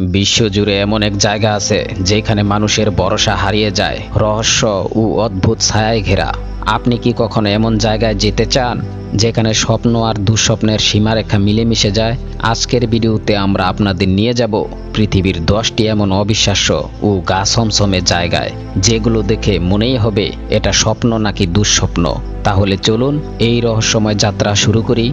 বিশ্বজুড়ে এমন এক জায়গা আছে যেখানে মানুষের ভরসা হারিয়ে যায়। রহস্য ও অদ্ভুত ছায়ায় ঘেরা। আপনি কি কখনো এমন জায়গায় যেতে চান, যেখানে স্বপ্ন আর দুঃস্বপ্নের সীমারেখা মিলেমিশে যায়? আজকের ভিডিওতে আমরা আপনাদের নিয়ে যাব পৃথিবীর দশটি এমন অবিশ্বাস্য ও গা সমসমে জায়গায়, যেগুলো দেখে মনেই হবে এটা স্বপ্ন নাকি দুঃস্বপ্ন। তাহলে চলুন এই রহস্যময় যাত্রা শুরু করি।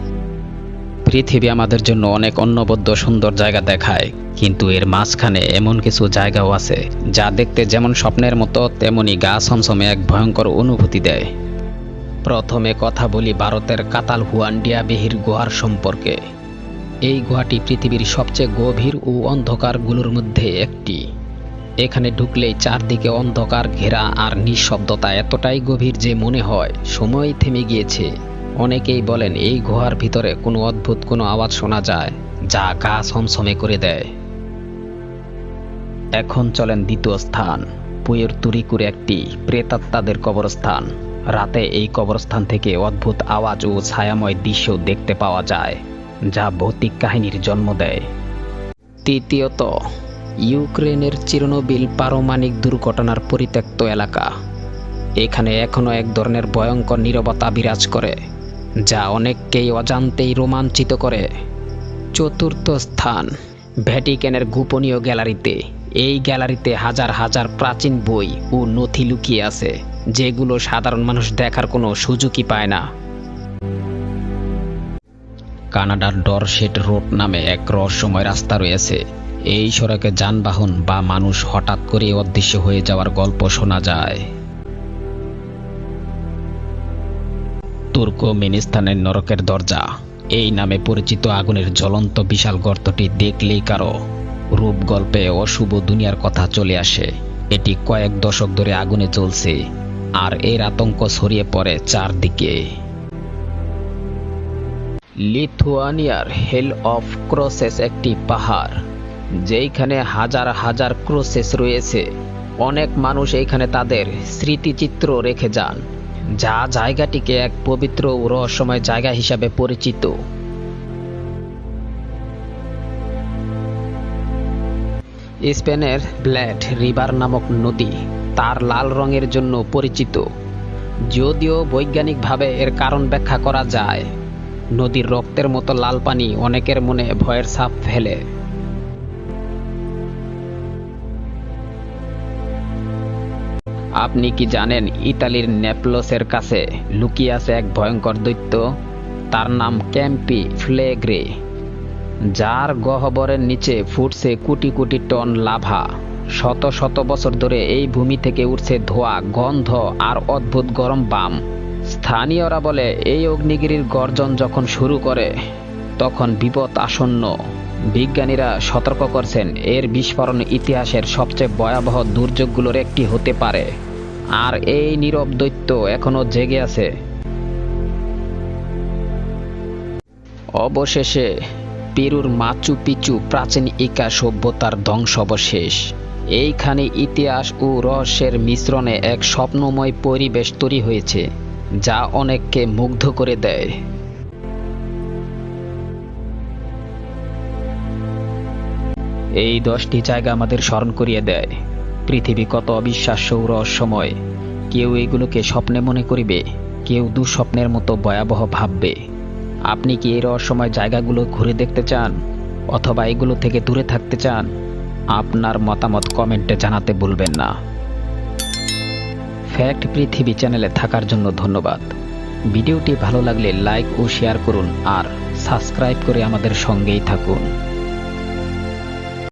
পৃথিবী আমাদের জন্য অনেক অন্নবদ্য সুন্দর জায়গা দেখায়, কিন্তু এর মাঝখানে এমন কিছু জায়গাও আছে, যা দেখতে যেমন স্বপ্নের মতো, তেমনি গা সমসমে এক ভয়ঙ্কর অনুভূতি দেয়। প্রথমে কথা বলি ভারতের কাতাল হুয়ান্ডিয়া বিহির গুহার সম্পর্কে। এই গুহাটি পৃথিবীর সবচেয়ে গভীর ও অন্ধকারগুলোর মধ্যে একটি। এখানে ঢুকলেই চারদিকে অন্ধকার ঘেরা আর নিঃশব্দতা এতটাই গভীর যে মনে হয়, সময় থেমে গিয়েছে। অনেকেই বলেন এই গুহার ভিতরে কোনো অদ্ভুত কোনো আওয়াজ শোনা যায়, যা গা সমসমে করে দেয়। এখন চলেন দ্বিতীয় স্থান, পুয়ের তুরিকুর একটি প্রেতাত্মাদের কবরস্থান। রাতে এই কবরস্থান থেকে অদ্ভুত আওয়াজ ও ছায়াময় দৃশ্য দেখতে পাওয়া যায়, যা ভৌতিক কাহিনীর জন্ম দেয়। তৃতীয়ত, ইউক্রেনের চিরনোবিল পারমাণিক দুর্ঘটনার পরিত্যক্ত এলাকা। এখানে এখনও এক ধরনের ভয়ঙ্কর নীরবতা বিরাজ করে। যা অনেককেই অজান্তেই রোমাঞ্চিত করে। চতুর্থ স্থান, ভ্যাটিক্যানের গোপনীয় গ্যালারিতে। এই গ্যালারিতে হাজার হাজার প্রাচীন বই ও নথি লুকিয়ে আছে, যেগুলো সাধারণ মানুষ দেখার কোনো সুযোগই পায় না। কানাডার ডরসেট রোড নামে এক রহস্যময় রাস্তা রয়েছে। এই সড়কে যানবাহন বা মানুষ হঠাৎ করে অদৃশ্য হয়ে যাওয়ার গল্প শোনা যায়। তুর্কমেনিস্তানের নরকের দরজা। এই নামে পরিচিত আগুনের জ্বলন্ত বিশাল গর্তটি দেখলেই কারও রূপ গল্পে অশুভ দুনিয়ার কথা চলে আসে। এটি কয়েক দশক ধরে আগুনে চলছে আর এর আতঙ্ক ছড়িয়ে পড়ে চারদিকে। লিথুয়ানিয়ার হেল অফ ক্রসেস একটি পাহাড়, যেইখানে হাজার হাজার ক্রোসেস রয়েছে। অনেক মানুষ এইখানে তাদের স্মৃতিচিত্র রেখে যান। যা জায়গাটিকে এক পবিত্র ও রহস্যময় জায়গা হিসাবে পরিচিত। স্পেনের ব্ল্যাড রিভার নামক নদী তার লাল রঙের জন্য পরিচিত। যদিও বৈজ্ঞানিকভাবে এর কারণ ব্যাখ্যা করা যায়, নদীর রক্তের মতো লাল পানি অনেকের মনে ভয়ের ছাপ ফেলে। আপনি কি জানেন ইতালির নেপলসের কাছে লুকিয়ে আছে এক ভয়ঙ্কর দৈত্য? তার নাম ক্যাম্পি ফ্লেগ্রে, যার গহ্বরের নিচে ফুটছে কোটি কোটি টন লাভা। শত শত বছর ধরে এই ভূমি থেকে উঠছে ধোয়া, গন্ধ আর অদ্ভুত গরম বাম। স্থানীয়রা বলে, এই অগ্নিগিরির গর্জন যখন শুরু করে, তখন বিপদ আসন্ন। বিজ্ঞানীরা সতর্ক করছেন, এর বিস্ফোরণ ইতিহাসের সবচেয়ে ভয়াবহ দুর্যোগগুলোর একটি হতে পারে। আর এই নীরব দৈত্য এখনও জেগে আছে। অবশেষে, পেরুর মাচু পিচু প্রাচীন ইকা সভ্যতার ধ্বংসাবশেষ। এইখানে ইতিহাস ও রহস্যের মিশ্রণে এক স্বপ্নময় পরিবেশ তৈরি হয়েছে, যা অনেককে মুগ্ধ করে দেয়। এই দশটি জায়গা আমাদের স্মরণ করিয়ে দেয়। পৃথিবী কত অবিশ্বাস্য ও রহস্যময়। কেউ এগুলোকে স্বপ্নে মনে করিবে, কেউ দুঃস্বপ্নের মতো ভয়াবহ ভাববে। আপনি কি এই রহস্যময় জায়গাগুলো ঘুরে দেখতে চান, অথবা এগুলো থেকে দূরে থাকতে চান? আপনার মতামত কমেন্টে জানাতে ভুলবেন না। ফ্যাক্ট পৃথিবী চ্যানেলে থাকার জন্য ধন্যবাদ। ভিডিওটি ভালো লাগলে লাইক ও শেয়ার করুন আর সাবস্ক্রাইব করে আমাদের সঙ্গেই থাকুন।